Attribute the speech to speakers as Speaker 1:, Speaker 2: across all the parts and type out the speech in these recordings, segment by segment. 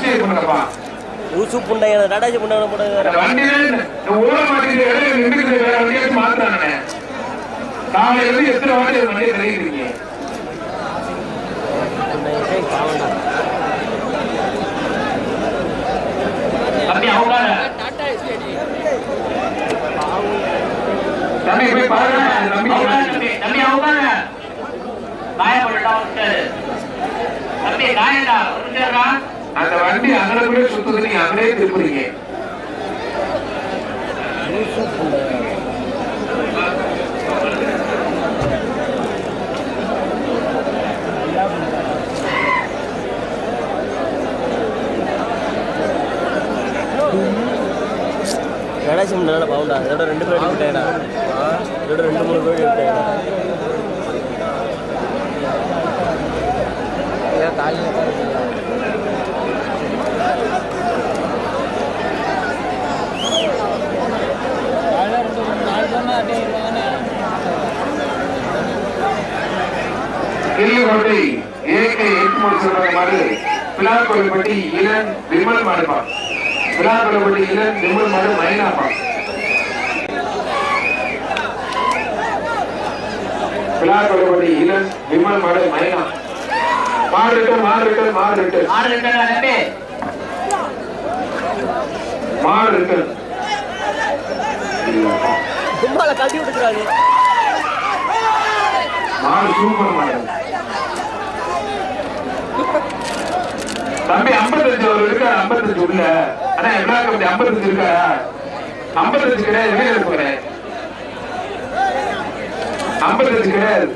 Speaker 1: Subscribe பண்ணுங்கப்பா
Speaker 2: ஊசு புண்டை நடராஜ புண்டை போட
Speaker 1: இந்த வண்டியில இந்த ஓட மாட்டேங்குது இடையில நின்றுக்குது வேற வண்டியாச்சும் மாத்துறாங்கண்ணே காலையில இருந்து எத்தனை வாட்டி அந்த வண்டியை தெரியுறீங்க? தம்பி அவங்க தம்பி போய் பாருங்க. தம்பி
Speaker 3: தம்பி அவங்க காயப்பட்டுட்டா விட்டாரு தம்பி காயண்டா விட்டுறா
Speaker 1: அந்த வண்டி அங்கனக்குள்ளே சுத்துது நீங்க அங்கனே திருப்புறீங்க.
Speaker 2: புண்டை நல்லா பாவுண்டா இதோட ரெண்டு பேர் இதோட ரெண்டு மூணு பேர் விட்டேடா
Speaker 1: கிள்ளுகொண்டை ஏகே எட்டு சொல்ற மாதிரி பிலாக்கொல்பட்டி இளன் விமல் மாடுப்பா பிலாக்கொல்பட்டி இளன் விமல் மாடு மைனாப்பா பிலாக்கொல்பட்டி இளன் விமல் மாடு மைனா.
Speaker 3: ரெண்டா தம்பி
Speaker 1: மாடு ரிட்டன்
Speaker 2: கும்பால கட்டி விட்டுக்கிறாரு
Speaker 1: மாடு சூப்பர் மாடு. தம்பி ஐம்பத்தஞ்சு ஒரு இருக்கா ஐம்பத்தஞ்சு உள்ள. அண்ணா எல்லா கம்பி ஐம்பத்தஞ்சு இருக்கா? ஐம்பத்தஞ்சு கிடையாது வீடு இருக்கிறேன் ஐம்பத்தஞ்சு கிடையாது.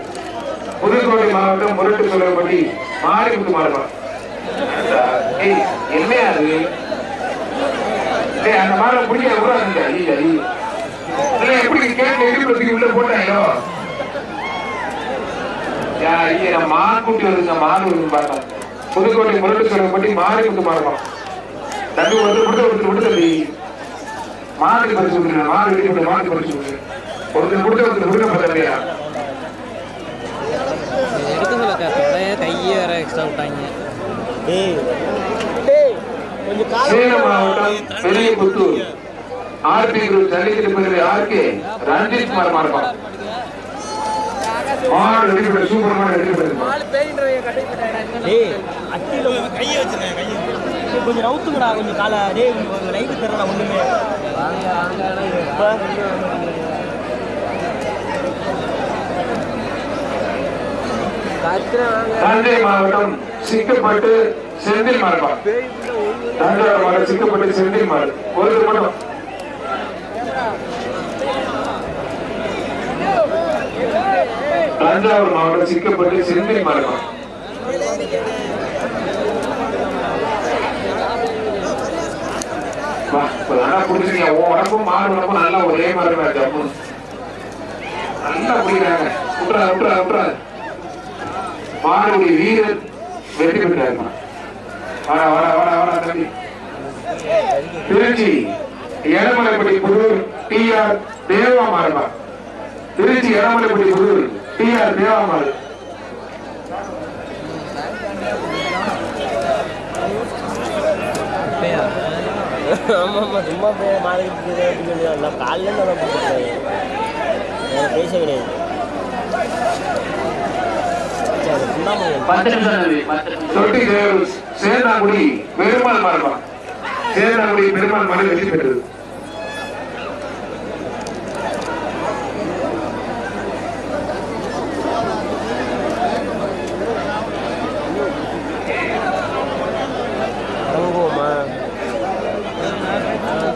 Speaker 1: புதுக்கோட்டை மாவட்டம் முரட்டு சொல்லப்படி மாரிமுத்து மாடுவா ஏய் என்னையா அது? ஏய் அந்த மாதிரி முடிய கூடாதுங்க ஐயா ஐயா. எப்படி கேட்டு எதிர்ப்பு உள்ள போட்டாங்களோ ஐயா, நான் மான் குட்டி வருதுங்க மான் வருதுங்க பாருங்க புதுக்கோட்டை முரட்டு சொல்லப்படி மாரிமுத்து மாடுவா தம்பி வந்து விடுத ஒருத்தர் விடுத தம்பி. மாடு பறிச்சு விடுங்க மாடு வெட்டி விட்டு மாடு பறிச்சு விடுங்க ஒருத்தர் விடுத ஒருத்தர் விடுங்க பார்த்தா
Speaker 4: எடுக்க சொல்ல கரெக்டாக கையை வேற எக்ஸ்ட்ரா விட்டாங்க.
Speaker 2: டேய் டேய் கொஞ்சம் காலம்
Speaker 1: சேலம் மாவட்டம் Periya Puthur R P group பிரிவு ஆர்கே ரஞ்சித் குமார் மார்பா மாடு ரெடி பண்ணி சூப்பர் மாடு ரெடி பண்ணி
Speaker 2: டேய் அட்டில கையை வச்சிருக்கேன் கையை கொஞ்சம் நவுத்துங்கடா கொஞ்சம் காலை. டேய் கொஞ்சம் லைட்டு தரடா ஒண்ணுமே.
Speaker 1: தஞ்சை மாவட்டம் சிக்கப்பட்டு செந்தில் மார்பா. தஞ்சாவூர் மாவட்டம் சிக்கப்பட்டு செந்தில் மாடு ஒரு மட்டும். தஞ்சாவூர் மாவட்டம் சிக்கப்பட்டு செந்தில் மரணம் நல்லா உன் உடம்பும் மாடு உடம்பும் நல்லா ஒரே மாதிரி தான் இருக்கு, நல்லா புடிக்கிறாங்க விட்டுறாது விட்டுறாது விட்டுறாது வீரர் வெற்றி பெற்றாருமா வாடா வாடா வாடா வாடா தம்பி. திருச்சி எடமலைப்பட்டி புதூர் டி ஆர் தேவா மாறுபா திருச்சி எடமலைப்பட்டி புதூர். டி ஆர் தேவா மாறு
Speaker 2: ஆமா ஆமா சும்மா போய் மாறிக்கிட்டு நான் காலையில நான் போட்டுக்கிறேன் எனக்கு பேச கிடையாது.
Speaker 1: பெருமாள் மாறுபா சேந்தாங்குடி பெருமாள் மாடு வெற்றி பெற்றது
Speaker 2: இறங்குவோமா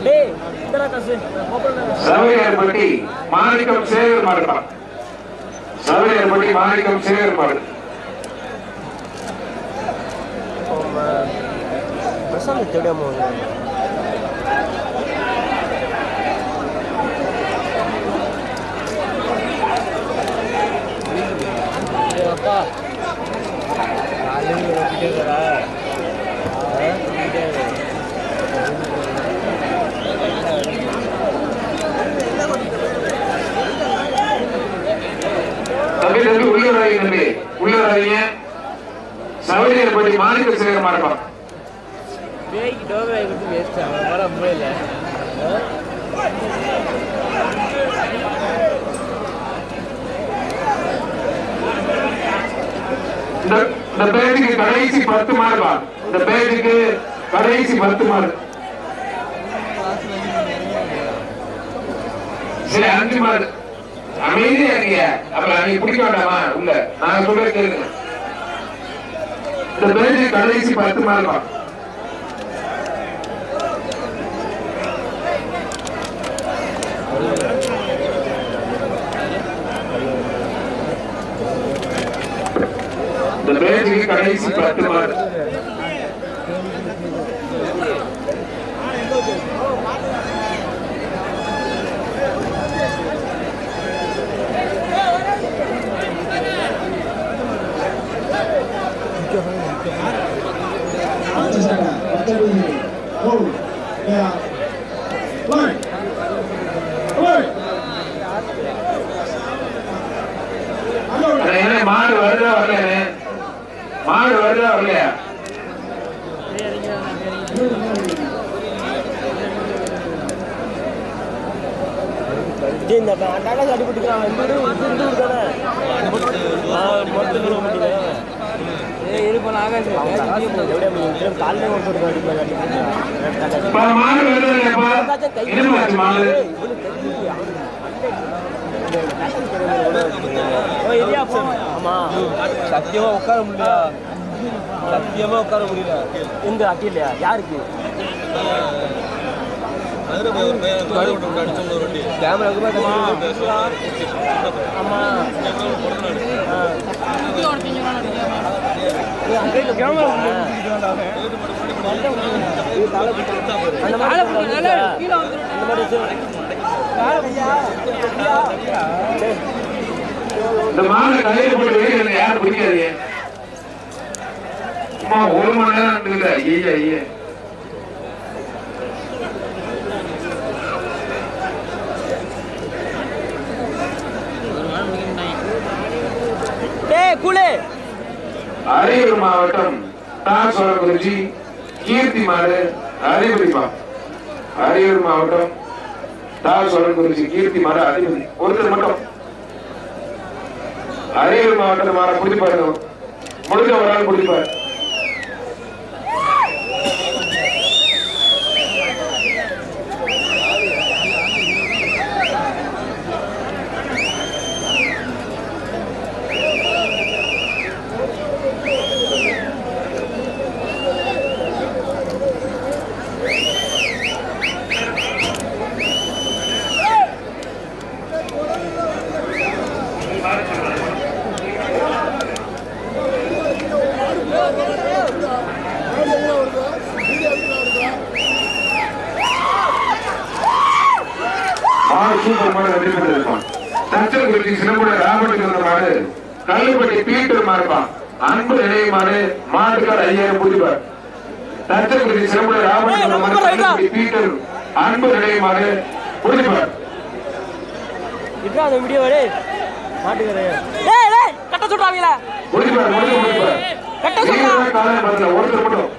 Speaker 2: டேய் இதெல்லாம் காசு நான் கூப்பிடுறேன்.
Speaker 1: சவையர்பட்டி மாணிக்கம் சேகர் மாடுபா சவையர்பட்டி மாணிக்கம் சேகர் மாடு
Speaker 2: ஆமா. பிரசாந்த் தெரியாம வந்து.
Speaker 4: அப்பா காலையில் ஓட்டிட்டே வரா
Speaker 1: தம்பி உள்ளூராங்க தம்பி உள்ளூராங்க சவையர்பட்டி மாணிக்க
Speaker 4: வர முடியல
Speaker 1: இந்த பேஜுக்கு கடைசி பத்து மார்பா இந்த பேஜுக்கு கடைசி பத்து மார்க். சரி அஞ்சு மார்க். அமைதியா நீங்க அப்புறம் நீங்க பிடிக்க வேண்டாமா? உள்ள நான் சொல்றேன் கேளுங்க. இந்த பேஜ் கடைசி பத்து மார்பா இந்த பேஜுக்கு கடைசி பத்து மார்க் அண்ணே, என்ன மாடு வருதா வரலையாண்ணே மாடு வருதா வரலையா?
Speaker 2: இந்த அடிபட்டுக்கிறான் இந்த தானே? மொத்தம்
Speaker 4: சத்தியமா உட்கார முடியல. சத்தியமா உட்கார முடியல
Speaker 2: எங்க அட்டிலையா யாருக்கு
Speaker 4: கேமரா
Speaker 2: ஆமா அந்த மாதிரி அந்த மாதிரி
Speaker 1: இந்த மாடு போட்டு யாரும் பிடிக்காது சும்மா ஒரு மணி நேரம் இருக்குது ஐயா ஐயா அரியலூர் மாவட்டம் தாசோரகுறிச்சி கீர்த்தி மாடு அதிபதிப்பா அரியலூர் மாவட்டம் தாசோரகுறிச்சி கீர்த்தி மாடு அதிபதி. ஒருத்தர் மட்டும். அரியலூர் மாவட்டத்தை மாற குடிப்பாரு முடிஞ்ச ஒரு ஆள் குடிப்பாரு மாடு சூப்பர் மாடு வெற்றி பெற்றிருப்பான் தச்சல் குறிச்சி சிறப்புடைய ராபர்ட் வந்த மாடு கல்லுப்பட்டி பீட்டர் மாறுப்பான் அன்பு நினைவு மாடு ராபர்ட் வந்த மாடு கல்லுப்பட்டி பீட்டர் அன்பு மாடு புதிப்பார்
Speaker 2: இதுதான் அந்த வீடியோ மாட்டுக்கிறேன் டேய் கட்ட சொல்றாங்களா.
Speaker 1: புதிப்பார் முடிஞ்சு புதிப்பார்
Speaker 2: கட்ட
Speaker 1: காலையில் பார்த்துல ஒருத்தர் மட்டும்.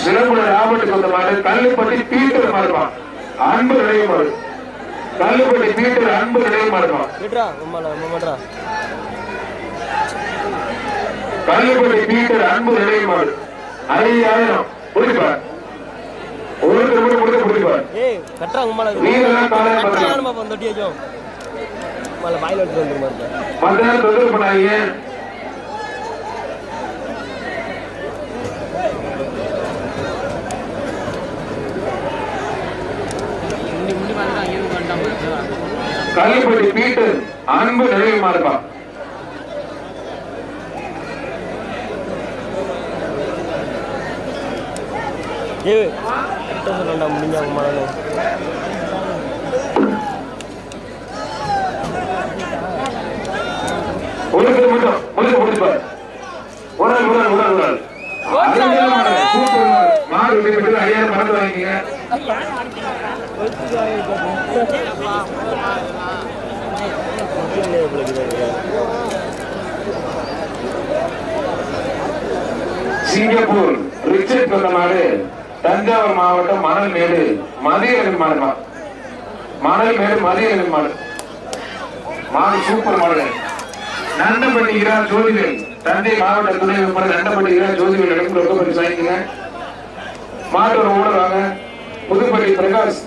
Speaker 1: சிறப்புடைய ராபர்ட் வந்த மாடு கல்லுப்பட்டி பீட்டர் மாறுப்பான். அன்பு மாடு கல்லுப்பட்டி பீட்டர் அன்பு நினைவு மாறுப்பான்
Speaker 2: விட்றா அம்மா அம்மா மாட்றா
Speaker 1: கல்லுப்பட்டி பீட்டர் அன்பு மாடு ஐயாயிரம் புரிப்பார் ஒருத்தர் மட்டும் கொடுத்து புரிப்பார் நீங்களாம் காலையில
Speaker 2: தொட்டியாச்சும் மலை. வாயில் எடுத்து வந்துருமா இருக்க
Speaker 1: மத்த நேரம் தொந்தரவு பண்ணாதீங்க
Speaker 4: முண்டி முண்டி பார்த்துட்டு அங்கேயும் பண்ணிட்டான்
Speaker 1: கல்லுப்பட்டி பீட்டர் அன்பு நினைவு மாடுப்பா
Speaker 2: ஏய் கட்ட சொல்லண்டா முடிஞ்சா உம்மால
Speaker 1: ஒருத்தர் மட்டும் முடிச்சு புரிப்பார் ஒரு ஆள் ஒரு ஆள் ஒரு ஆள் ஒரு ஆள் அருமையான மாடு, சூப்பர் மாடு. மாடு வெற்றி பெற்று ஐயாயிரம் பணத்தை வாங்கிக்கங்க சிங்கப்பூர் ரிச்சர்ட் மாடு தஞ்சாவூர் மாவட்டம் மணல் மேடு மதிய மாடுமா மணல். மேடு மதிய மாடு. மாடு சூப்பர் மாடு நண்டப்பட்டி இரா ஜோதிவேல் தஞ்சை மாவட்ட துணை விற்பனை நண்டப்பட்டி இரா ஜோதிவேல் இடத்துல ரொம்ப பரிசு வாங்கிக்கங்க மாட்டோட ஓனர் வாங்க புதுப்பள்ளி பிரகாஷ்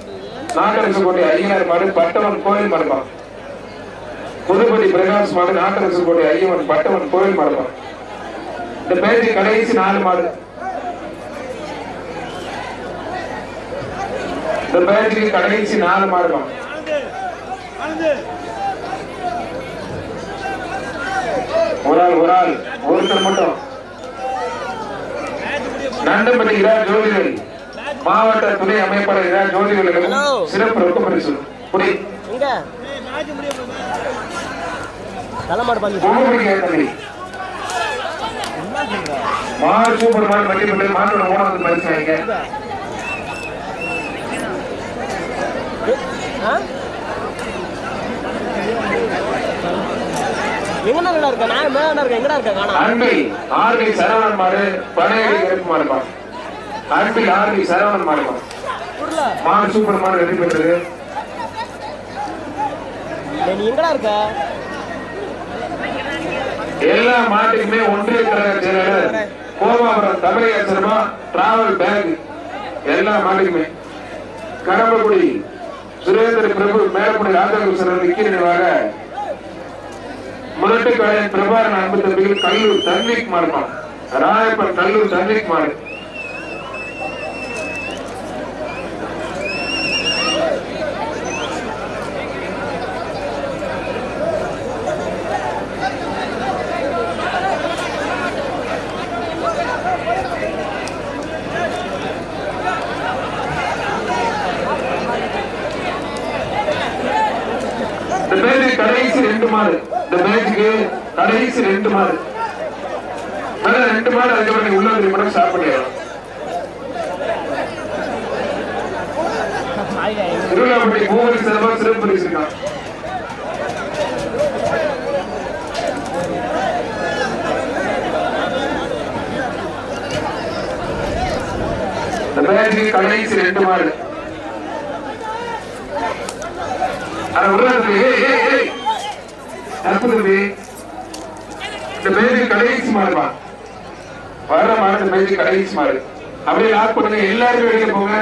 Speaker 1: நாட்டரசு கோட்டை ஐயனார் மாடு பட்டவன் கோயில் மரபா புதுப்பள்ளி பிரகாஷ் மாடு நாட்டரசு கோட்டை ஐயவன் பட்டவன் கோயில் மரபா இந்த பேச்சு கடைசி நாலு மாடு. இந்த பேச்சுக்கு கடைசி நாலு மாடுமா ஒரு ஆள் ஒரு ஆள் ஒருத்தர் மட்டும். நண்டம்பட்டி இரா ஜோதிகள் மாவட்ட துணை அமைப்பாளர் இரா ஜோதிகளுக்கும். சிறப்பு ரொக்க பரிசு புடி
Speaker 2: எங்க? தலைமாடு பண்ணி
Speaker 1: பொம்மைக்கு தம்பி மாடு சூப்பர் மாடு வண்டி பண்ணி மாட்டோட மூணாவது பரிசு வாங்க
Speaker 2: ஆ எங்கடா கடை இருக்க? நான் மேல இருக்கேன். எங்கடா இருக்க? காணா.
Speaker 1: அன்பில் ஆர்வி சரவணன் மாடு பனையடி கருப்பு மாடுமா அன்பில் ஆர்வி சரவணன் மாடுமா மாடு. சூப்பர் மாடு பெற்றது
Speaker 2: நீ எங்கடா இருக்க?
Speaker 1: எல்லா மாட்டுக்குமே ஒன்றிய கழக செயலாளர் கோமாபுரம் தமிழக சினிமா டிராவல் பேக் எல்லா மாட்டுக்குமே. கடம்பக்குடி சுரேந்திர பிரபு மேலக்குடி ராஜகிருஷ்ணன் விக்கி நினைவாக முரட்டுக்காயன் பிரபாரன் அன்பு தம்பிகள் கல்லூர் தன்விக் மாடுமா ராயப்பன் கல்லூர் தன்விக் மாடு இந்த பேருக்கு கடைசி ரெண்டு மாடு இந்த பேருக்கு கடைசி ரெண்டு மாடு ஆனா ரெண்டு மாடு அதுக்கப்புறம் நீ உள்ள வந்து மட்டும் ஸ்டார்ட் பண்ணிடலாம் திருவிழாப்பட்டி மூவருக்கு சிறப்பாக சிறப்பு பரிசு இருக்கான் இந்த பேருக்கு கடைசி ரெண்டு மாடு. இந்த பேருக்கு கடைசி மாடு இந்த பேருக்கு கடைசி மாடு. அப்படியே லாக் பண்ணுங்க எல்லாரும் வெளியே போங்க.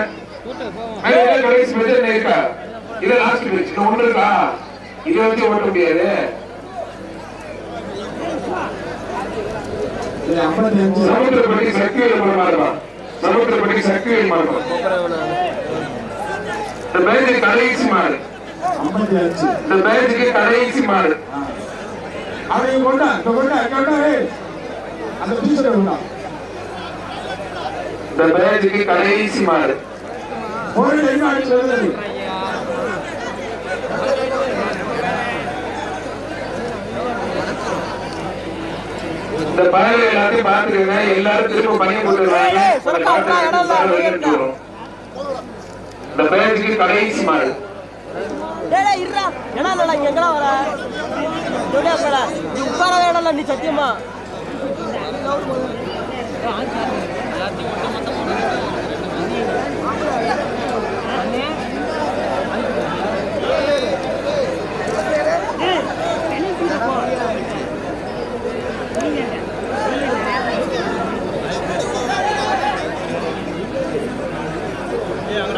Speaker 1: கடைசி பேச்சு என்ன இருக்கா? இது லாஸ்ட் பேச்சு இன்னும் ஒண்ணு இருக்கா? இதை வச்சு ஓட்ட முடியாது. சக்திவேல் போட மாறுமா சமுத்திரப்பட்டி சக்திவேல் மாறுமா இந்த பேருக்கு கடைசி மாடு. இந்த பேருக்கு கடைசி மாடு.
Speaker 5: அதை கொண்டா இப்ப கொண்டா கொண்டா அந்த டீச்சர் கொண்டா.
Speaker 1: இந்த பேருக்கு கடைசி மாடு.
Speaker 5: ஒரு டைம் அடிச்சு
Speaker 1: இந்த பயல எல்லாத்தையும் பாத்துக்கங்க எல்லாரும் திரும்ப பணியை போட்டுருவாங்க. இந்த பேருக்கு கடைசி மாடு
Speaker 2: இருடா. ஏடா இல்லடா இங்க எங்கடா வர சொல்லியா போடா நீ உட்கார இடம் இல்ல நீ சத்தியமா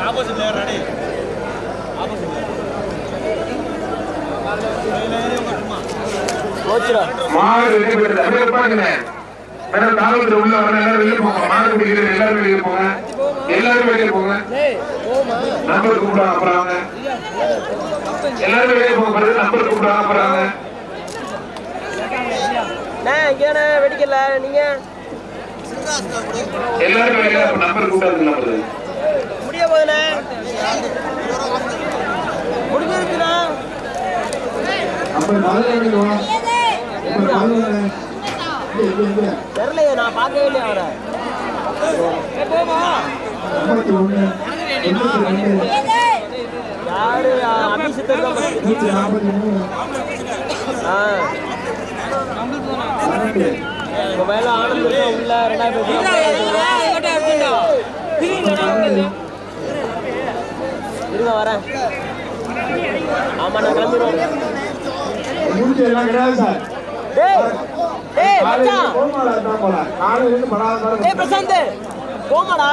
Speaker 2: போச்சுடா
Speaker 1: மாடு ரெடி பெற்றது. அப்படியே உட்காருங்க. மேடம் காவல்துறை உள்ள வர எல்லாரும் வெளியே போங்க. மாடு பிடிக்கிற எல்லாரும் வெளியே போங்க. எல்லாரும் வெளியே போங்க. நம்பர் கூப்பிடுவாங்க அப்புறம் எல்லாரும் வெளியே போங்க. பிறகு நம்பர் கூப்பிடுவாங்க அப்புறம்
Speaker 2: வெடிக்கல. நீங்க?
Speaker 1: எல்லாரும் வெளியே நம்பர் கூப்பிடாது நம்பர்
Speaker 2: முடிய போகுதுண்ணே. முடிஞ்சிருச்சுண்ணா.
Speaker 5: அப்ப முதல்ல
Speaker 2: தெரியலையே நான் பார்க்கவே இல்லையா அவரை. யாரு? உங்க மேல இருக்கும் உள்ள ரெண்டாயிரம் இருங்க வரேன். ஆமா நான் கிளம்பிடுவோம்
Speaker 5: முடிச்சு எல்லாம் கிடையாது சார்.
Speaker 2: டேய் டேய்
Speaker 5: காலையில
Speaker 2: மச்சான். டேய் பிரசாந்த் போமாடா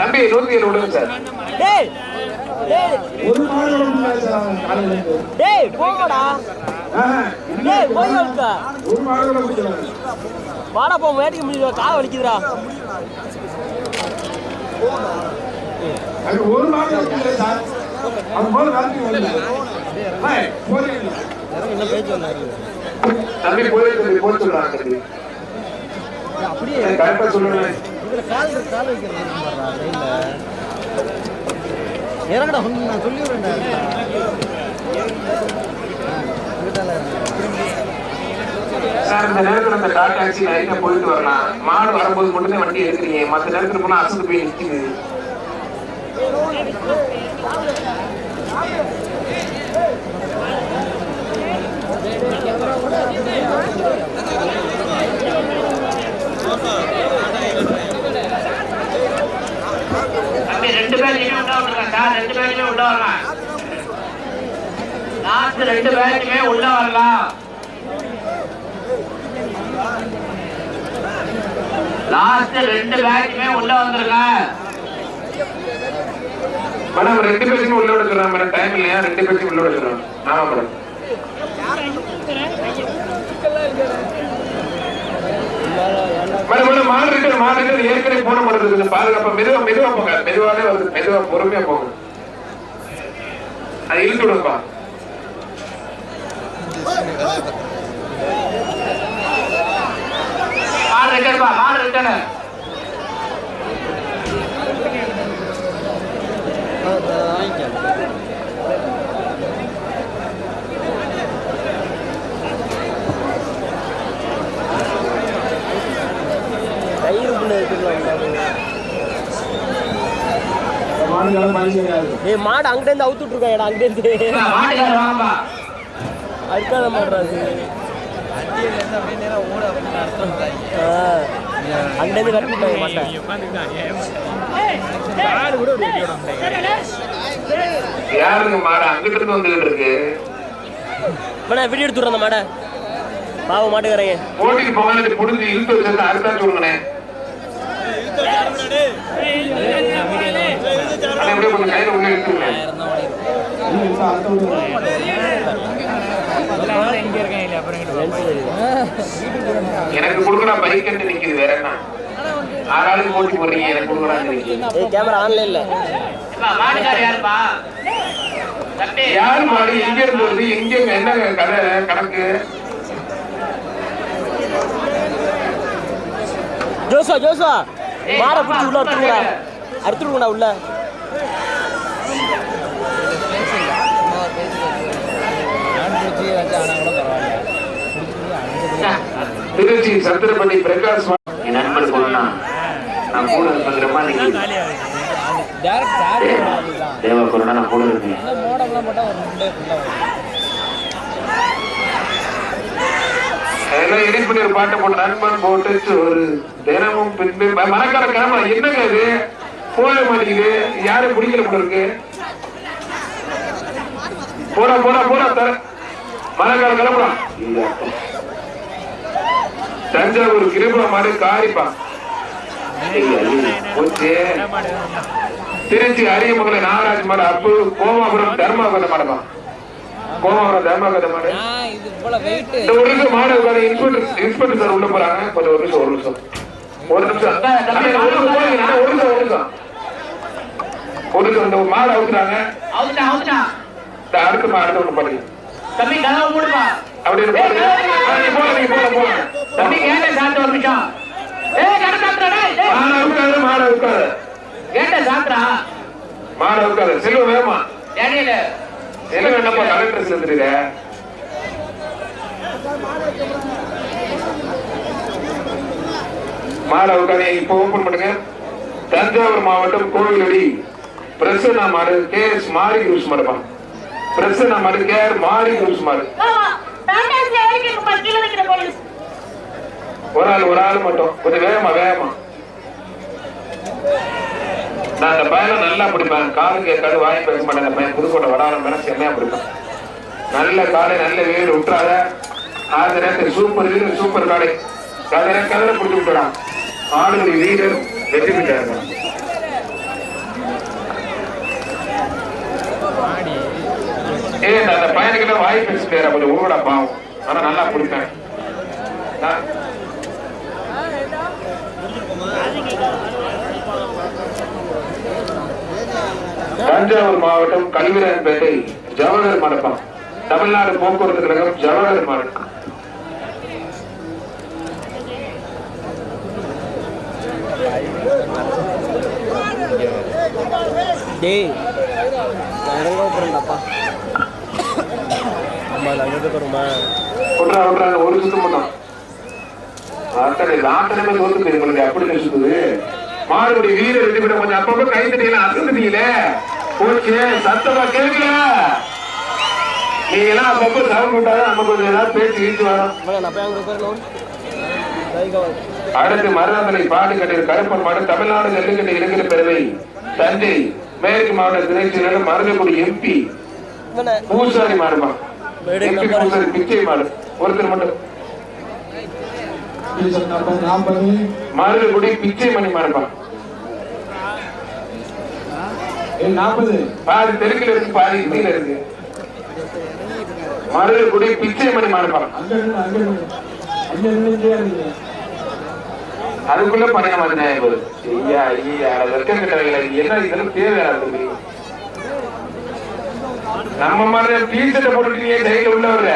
Speaker 1: தம்பி நூத்தி ஏழு விடுங்க சார்.
Speaker 2: டேய் டேய்
Speaker 5: ஒரு மாடு கூட முடியாது சார் அவன் காலையில இருந்து.
Speaker 2: டேய் போய்
Speaker 5: முடியல
Speaker 2: வாடா போ வேட்டிக்க முடியல கால் வலிக்குதுடா.
Speaker 5: ஒரு போல காலத்துக்கு
Speaker 1: தம்பி போய் தம்பி போய் சொல்றாங்க தம்பி.
Speaker 2: அப்படியே
Speaker 1: கரெக்டா சொல்லுங்க.
Speaker 2: இதுல கால் இருக்கு, கால் வைக்கிறது இருக்கு பாருடா, லைன்ல. இறங்குடா சொல்லு நான் சொல்லி விடுறேன்டா.
Speaker 1: சார் இந்த நேரத்துல இந்த டாடா டாக்ஸி லைனா போயிட்டு வரலாம். மாடு வரும்போது மட்டும்தான் வண்டி எடுக்கிறீங்க. மத்த நேரத்துல போனா அசந்து போய் நிக்குது.
Speaker 3: ரெண்டு உள்ள சார் ரெண்டு பேருமே உள்ள வரலாம் லாஸ்ட் ரெண்டு பேருமே உள்ள வரலாம் லாஸ்ட் ரெண்டு பேருமே உள்ள வந்துருங்க
Speaker 1: மேடம் ரெண்டு பேருமே உள்ள விடுறோம் மேடம். டைம் இல்லையா? ரெண்டு பேருமே உள்ள விடுறோம் ஆமா மேடம் மேடம் மேடம் மாடு ஏற்கனவே போன மாடு இருக்குது. பாதுகாப்பா மெதுவா மெதுவா போங்க. மெதுவாவே வருது மெதுவா பொறுமையா போங்க. அது இழுத்து விடுப்பா
Speaker 3: ஆறு ரிட்டர்பா ஆறு ரிட்டர்னு
Speaker 2: கயிறு புள்ள இருக்குல்ல
Speaker 5: மாடுகளும் மனுஷன் கிடையாது
Speaker 2: ஏய் மாடு அங்கிட்ட இருந்து அவுத்து விட்டுருக்காங்கடா அங்கிட்ட இருந்து அதுக்காக மாடுறாது அங்கிட்ட இருந்து கட்டி விட்டாங்க மாட்டேன்
Speaker 1: யாருங்க மாடு? அங்கிட்டு இருந்து வந்துகிட்டு இருக்கு
Speaker 2: வேணா வீடியோ எடுத்து விட்றேன் அந்த மாடை. பாவம்
Speaker 1: இழுத்து வச்சிருந்தா அடுத்தா சொல்லுங்கண்ணே எனக்கு கொடுக்கணும் பைக் கட்டு நிக்குது வேற என்ன? ஆறாளுக்கு ஓட்டி போடுறீங்க எனக்கு கொடுக்கணும் நிக்குது
Speaker 2: ஏய் கேமரா ஆன்ல இல்ல.
Speaker 3: எப்பா, மாட்டுக்கார யாருப்பா? தம்பி.
Speaker 1: யாரு மாடு எங்க இருந்து வருது? எங்க என்ன கதை கணக்கு?
Speaker 2: ஜோசா ஜோசா மாடை பிடிச்சி உள்ள எடுத்துருங்கடா. எடுத்துருங்கடா உள்ள.
Speaker 1: திருச்சி சத்திரப்பள்ளி பிரகாஷ் என் நண்பர் சொன்னா நான் கூட இருக்கிறமா நீங்க தேவ கொரோனா நான் கூட இருக்கேன். அதெல்லாம் எடிட் பண்ணி ஒரு போட்டு நண்பன் போட்டு ஒரு தினமும் பின்பு ம- மரக்கார கிளம்ப என்னங்க அது போக மாட்டேங்குது. யாரும் பிடிக்கல போல இருக்கு? போடா போடா போடா தர. மரக்கார கிளம்புடா தஞ்சாவூர் கிருபுரம் மாடு காரிப்பா. போச்சு. திருச்சி அரியமங்கல நாகராஜ் மாடு அப்பு கோமாபுரம் தர்மாபுரம் மாடு இந்த ஒரு நிமிஷம் மாடு உட்காரு இன்ஸ்பெக்டர் இன்ஸ்பெக்டர் சார் உள்ள போறாங்க. கொஞ்சம் ஒரு நிமிஷம் ஒரு நிமிஷம். ஒரு நிமிஷம். அண்ணே, ஒரு நிமிஷம் ஒரு நிமிஷம் ஒரு நிமிஷம் ஒரு நிமிஷம். இந்த மாடு அவுத்துறாங்க
Speaker 3: அவுத்தா அவுத்தா
Speaker 1: இந்த அடுத்த மாடு அடுத்த ஒண்ணு பண்ணுங்க
Speaker 3: தம்பி கதவை மூடுப்பா.
Speaker 1: அப்படின்னு போங்க நீங்க போங்க
Speaker 3: தம்பி கேட்டை சாத்து ஒரு நிமிஷம். ஏய் கடை சாத்துறா டேய் டேய்.
Speaker 1: மாடு அவுக்காது மாடு அவுக்காது
Speaker 3: கேட்டை சாத்துறா.
Speaker 1: மாடு அவுக்காது செல்வம் வேகமா.
Speaker 3: ஏடியில
Speaker 1: என்னப்பா கலெக்டர் செஞ்சிருக்க மாலை உட்காந்து இப்போ ஓபன் பண்ணுங்க. தஞ்சாவூர் மாவட்டம் கோவிலடி. பிரசன்னா மாடு கே எஸ் மாரி குருஸ் மாடுப்பா பிரசன்னா மாடு கே ஆர் மாரி குருஸ் மாடு ஒரு ஆள் ஒரு ஆள் மட்டும். கொஞ்சம் வேகமா வேகமா. நான் அந்த பையனை நல்லா பிடிப்பேன். காலுக்கு ஏற்காடு வாங்கி பேச மாட்டேன் அந்த பையன் புதுக்கோட்டை வடாரம் மேல செம்மையா பிடிப்பேன். நல்ல காலை நல்ல வீடு விட்டுறாத ஆறு நேரத்தில் சூப்பர் வீடு சூப்பர் காலை. கதற கதற பிடிச்சி விட்டுறான். ஆளுநர் வீரர் வெற்றி பெற்றார்கள் ஏ அந்த பையனுக்கு வாய் பேசிட்டாரு கொஞ்சம் ஊரோட பாவம். ஆனா நல்லா பிடிப்பேன். தஞ்சாவூர் மாவட்டம் கல்விராயன்பேட்டை ஜவஹர் மண்டபம். தமிழ்நாடு போக்குவரத்து கழகம் ஜவஹர் மண்டபம்.
Speaker 4: டேய் இறங்க அம்மா அங்கே
Speaker 1: ஒரு சுத்து மட்டும். அத்தனை ஆட்டனமே தோத்து தெரியும் அப்படி சுத்துது. மாறுபடி வீரர் ரெண்டு பேரும் கொஞ்சம் அப்பப்போ கை தட்டியில. அசந்துட்டீங்களே போச்சு சத்தமா கேட்கல நீங்க எல்லாம் அப்பப்போ சவுண்ட் விட்டாதான் நம்ம கொஞ்சம் ஏதாவது பேச்சு வீச்சு வரும். அடுத்து மருதமலை பாடுகட்டில் கருப்பன் மாடு தமிழ்நாடு நெல்லுக்கட்டை இளைஞர் பேரவை தஞ்சை மேற்கு மாவட்ட திரைச்செயலர் மருதக்குடி எம்பி பூசாரி மாடுமா.
Speaker 4: மேடை
Speaker 1: எம்பி
Speaker 4: நம்பர்.
Speaker 1: பூசாரி பிச்சை மாடு. ஒருத்தர் மட்டும். மருதக்குடி பிச்சை மணி மாடுமா.
Speaker 5: நாற்பது.
Speaker 1: பாதி தெருக்கில் இருக்கு பாதி இந்தியில இருக்கு. மருதக்குடி பிச்சை மணி மாடுமா அதுக்குள்ள பண்ணின மாதிரி நியாயம் போகுது. ஐயா ஐயா வெக்கம் கிட்டவங்கள என்ன இதெல்லாம் தேவையா இருக்கு நம்ம மாதிரி டீஷர்ட்டை போட்டுட்டீங்க கையில உள்ள வர்ற?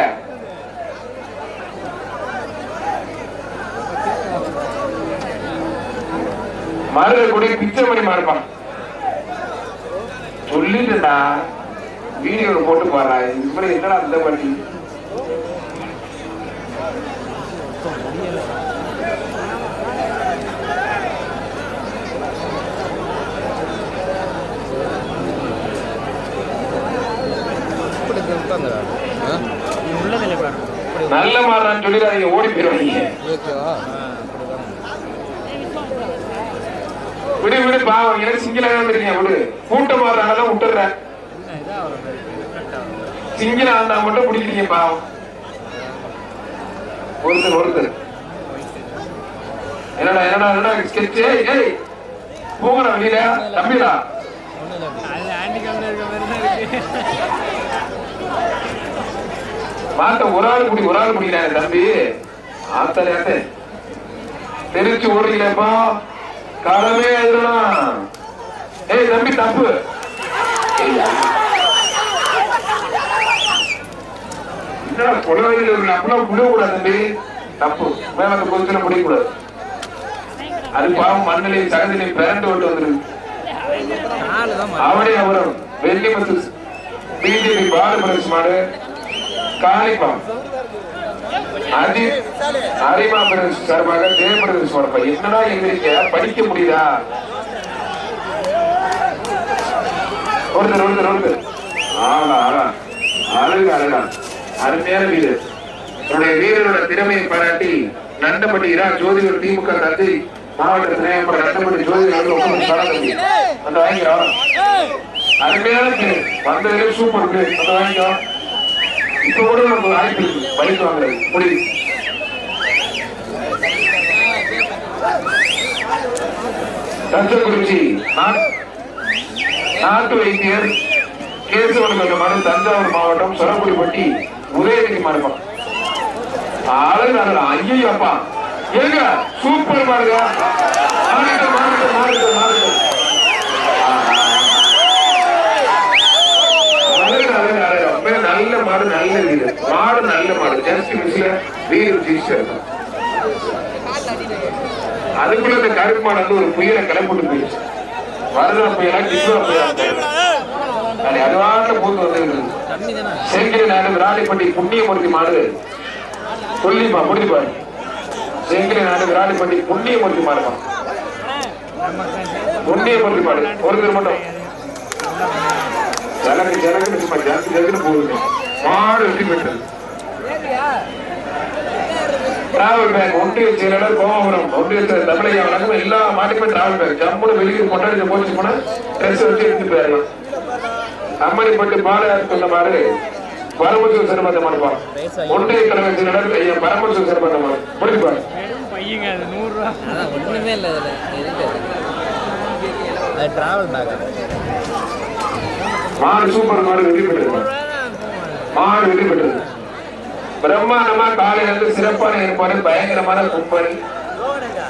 Speaker 1: மருதக்குடி பிச்சை மணி மாடுப்பான் சொல்லிட்டுடா வீடியோ போட்டு பாரு இவரு என்னடா இந்த பண்ணி நல்ல மாறான்னு சொல்லிடாதீங்க ஓடி போயிடுவாங்க. விடு விடு பாவம். எனக்கு சிங்கிளா இருக்கீங்க விடு. கூட்டம் மாறாங்க விட்டுறேன் சிங்கிளா இருந்தா மட்டும் பிடிக்கிறீங்க பாவம். ஒருத்தர் ஒருத்தர். என்னடா என்னடா என்னடா ஸ்கெட்ச் ஏய் போங்கடா வெளியில? தம்பிடா. மாட்ட ஒரு ஆள் குடி ஒரு ஆள் குடிக்கிறாங்க தம்பி. ஆத்தல ஆத்த. தெரிச்சு ஓடுறீங்களேப்பா. களமே எழுதலாம் ஏய் தம்பி தப்பு. என்னடா கொலவையில் இருக்கு? விடக்கூடாது தம்பி. தப்பு. மேல கொஞ்சம் முடியக்கூடாது. அது பாவம் மண்ணிலையும் தகுதியிலையும் பிறண்டு விட்டு வந்துருக்கு. அவரே அவரும். வெள்ளிமத்து பிஜேபி பாலபிரதேஷ் மாடு. காளிப்பாம் அதி அரிமா பிரதேஷ் சார்பாக தேவபிரதேஷ் மாடப்பா என்னடா எங்க படிக்க முடியுதா? ஒருத்தர் ஒருத்தர் ஒருத்தர். ஆளா ஆளா அழகு அழகா அருமையான வீரர். என்னுடைய வீரரோட திறமையை பாராட்டி நண்டப்பட்டி இரா ஜோதிகர் திமுக தந்தை மாவட்ட திணையப்பட நண்டப்பட்டி ஜோதிகர் ஒப்புதல் பாராட்டி அந்த வாங்கிக்கிறோம் அருமையான பேர் சூப்பர் அந்த வாங்கிக்கிறோம் இப்ப கூட நம்ம அழைப்பு இருக்கு பைக் வாங்குறது. முடிவு தஞ்சக்குறிச்சி நாட்டு வைத்தியர் கேசவன் மடம் தஞ்சாவூர் மாவட்டம் சொரக்குடிப்பட்டி உதயநிதி மண்டபம் ஆளு நல்ல ஐயோ அப்பா ஏங்க சூப்பர் பாருங்க மாறுங்க மாறுங்க மாறுங்க நல்ல மாடு நல்ல வீரர் மாடு நல்ல மாடு. ஜஸ்ட் மிஸ்ல வீடு ஜெயிச்சு அதுக்குள்ள இந்த கருப்பு மாடு வந்து ஒரு புயலை கிளம்பிட்டு போயிடுச்சு. வருதா புயலா கிருஷ்ணா புயலா அது அதுவாட்ட பூத்து வந்து செங்கிரி நாடு விராலிப்பட்டி புண்ணியமூர்த்தி மாடு. சொல்லிப்பா முடிப்பா செங்கிரி நாடு விராலிப்பட்டி புண்ணியமூர்த்தி மாடுமா புண்ணியமூர்த்தி மாடு. ஒருத்தர் மட்டும். ஜனக்கு ஜனக்கு சும்மா ஜனக்கு போகுது மாடு வெற்றி பெற்றது டிராவல் பேக் ஒன்றிய செயலாளர் கோமபுரம் ஒன்றிய எல்லா மாட்டுமே டிராவல் பேக். ஜம்முன்னு வெளியூர் கொண்டாடி போச்சு போனா ட்ரெஸ் வச்சு எடுத்துட்டு போயிடலாம் அம்மணிப்பட்டு பாளையார் சொன்ன மாதிரி பரமசிவ சிறப்பந்த மண்டபம் ஒன்றிய தலைமை செயலாளர் ஐயா முடிப்பாரு
Speaker 4: டிராவல் பேக்
Speaker 1: மாடு சூப்பர் மாடு வெற்றி பெற்றது. மாடு வெற்றி பெற்றது. பிரம்மாண்டமா காலையில இருந்து சிறப்பான ஏற்பாடு பயங்கரமான கும்பல்.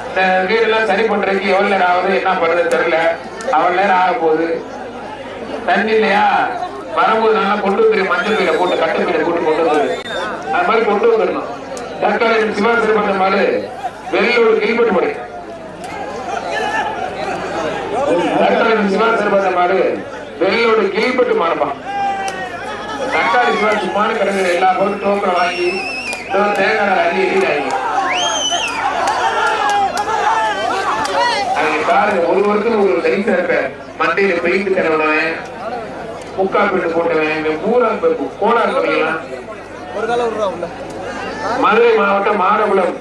Speaker 1: இந்த வீடெல்லாம் சரி பண்றதுக்கு எவ்வளவு நேரம் ஆகுது என்ன பண்றது தெரியல. அவ்வளவு நேரம் ஆக போகுது. தண்ணி இல்லையா? வரும்போது நல்லா கொண்டு வந்து மஞ்சள் பையில போட்டு கட்டு பையில போட்டு கொண்டு வந்து அது மாதிரி கொண்டு வந்துடணும். தற்காலிக சிவா சிறப்பந்த மாதிரி வெள்ளூர் கில்பட்டு முறை தற்காலிக சிவா சிறப்பந்த மாதிரி வெள்ளோடு கீழ்பட்டு மாறுபான் தக்காளி சிவா சும்மான கிடங்குற எல்லா பொருள் டோக்கரை வாங்கி இதோ தேங்காய் அள்ளி எளிதாகி பாருங்க ஒரு ஒரு லைட்டா இருக்க மண்டையில பெயிண்ட் தரவனவன் முக்கா பெட்டு போட்டவன் இவன் பூரா கோடா இருக்கலாம் மதுரை மாவட்டம் மாரகுளம்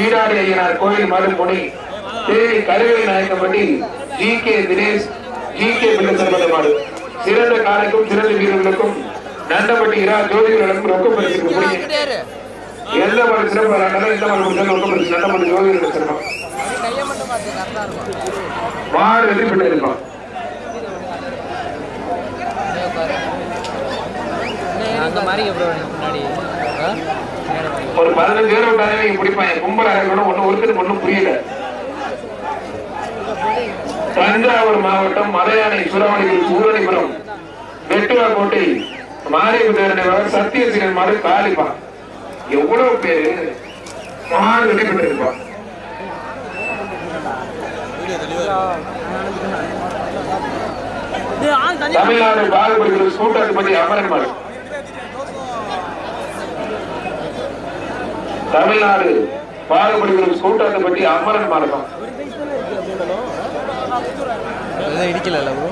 Speaker 1: ஈராடி ஐயனார் கோயில் மறுமுனை Theni Karuvel Nayakkapatti G K Dinesh G K Pillai சிறந்த காலைக்கும் சிறந்த வீரர்களுக்கும் நண்டப்பட்டி இரா ஜோதிகளுக்கும் ரொக்க பரிசுக்கு முடியும் எந்த மாதிரி சிறப்பு விளையாண்டாலும் எந்த மாதிரி முடிச்சாலும் ரொக்க பரிசு நண்டப்பட்டி ஜோதிகளுக்கு சிறப்பம் மாடு வெற்றி பெற்று இருப்பான்
Speaker 4: அந்த மாதிரி எப்படி முன்னாடி. ஆ?
Speaker 1: ஒரு பதினஞ்சு பேர் விட்டாலே நீங்க பிடிப்பாங்க கும்பலா இருக்கணும். ஒண்ணு ஒருத்தருக்கு ஒண்ணும் புரியல. தஞ்சாவூர் மாவட்டம் மலையானை சுரமணிபுரம் சூரணிபுரம் வெட்டுவா கோட்டை மாரியம்மன் சத்தியசீலன் மாடு காளிப்பா. எவ்வளவு பேரு மாடு
Speaker 2: தண்ணி
Speaker 1: தமிழ்நாடு பாகுபலி கூட்டாதிபதி அமரன் மாடு. தமிழ்நாடு பாகுபலி கூட்டாதிபதி அமரன் மாடுதான்
Speaker 4: எதுவும் இடிக்கல ப்ரோ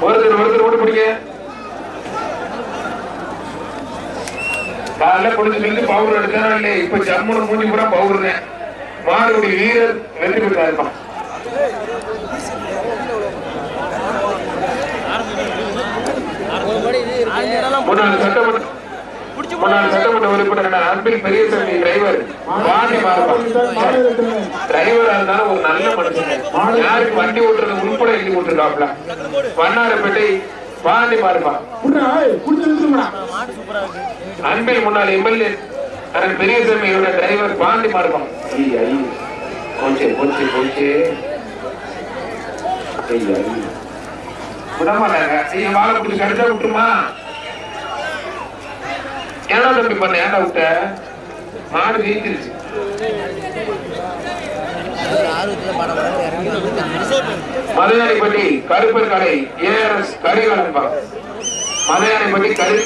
Speaker 1: ஒருத்தர் ஒருத்தர் ஓட்டு பிடிங்க. காலைல குடிச்சு பவுடர் எடுத்தாரா இல்லையே இப்ப ஜம்முன்னு மூஞ்சி பூரா பவுடருங்க. மாடுபடி வீரர் வெற்றி பெற்றாருமா இருப்பான் முன்னாள் சட்டமன்ற முன்னாள் சட்டமன்ற உறுப்பினர் அன்பில் பெரியசாமி டிரைவர் வாணி மாறுபான் டிரைவரா இருந்தாலும் ஒரு நல்ல மனுஷன். யாருக்கு வண்டி ஓட்டுறது உள்பட எழுதி போட்டுருக்காப்ல. வண்ணாரப்பேட்டை வாணி மாறுபான் அன்பில் முன்னாள் எம்எல்ஏ அண்ணன் பெரியசாமியோட டிரைவர் பாண்டி மாறுபான் ஐயா, ஐயா. போச்சு போச்சு போச்சு. ஐயா, ஐயா. விட மாட்டாங்க ஐயா வாழை பிடிச்சி கடிச்சா விட்டுருமா? ஏன்னா தம்பி பண்ண ஏன்டா விட்ட? மாடு ஜெயிச்சிருச்சு.
Speaker 4: ஆர்வத்தில்
Speaker 1: மலையாளிப்பட்டி கருப்பர் கடை ஏஆர்எஸ் கரிகாலன்பா மலையாளிப்பட்டி கரு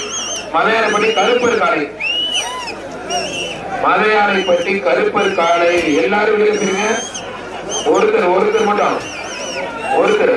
Speaker 1: மலையாளிப்பட்டி கருப்பர் காலை மலையாளிப்பட்டி கருப்பர் காலை எல்லாரும் ஒருத்தர் ஒருத்தர் மட்டும் ஒருத்தர்.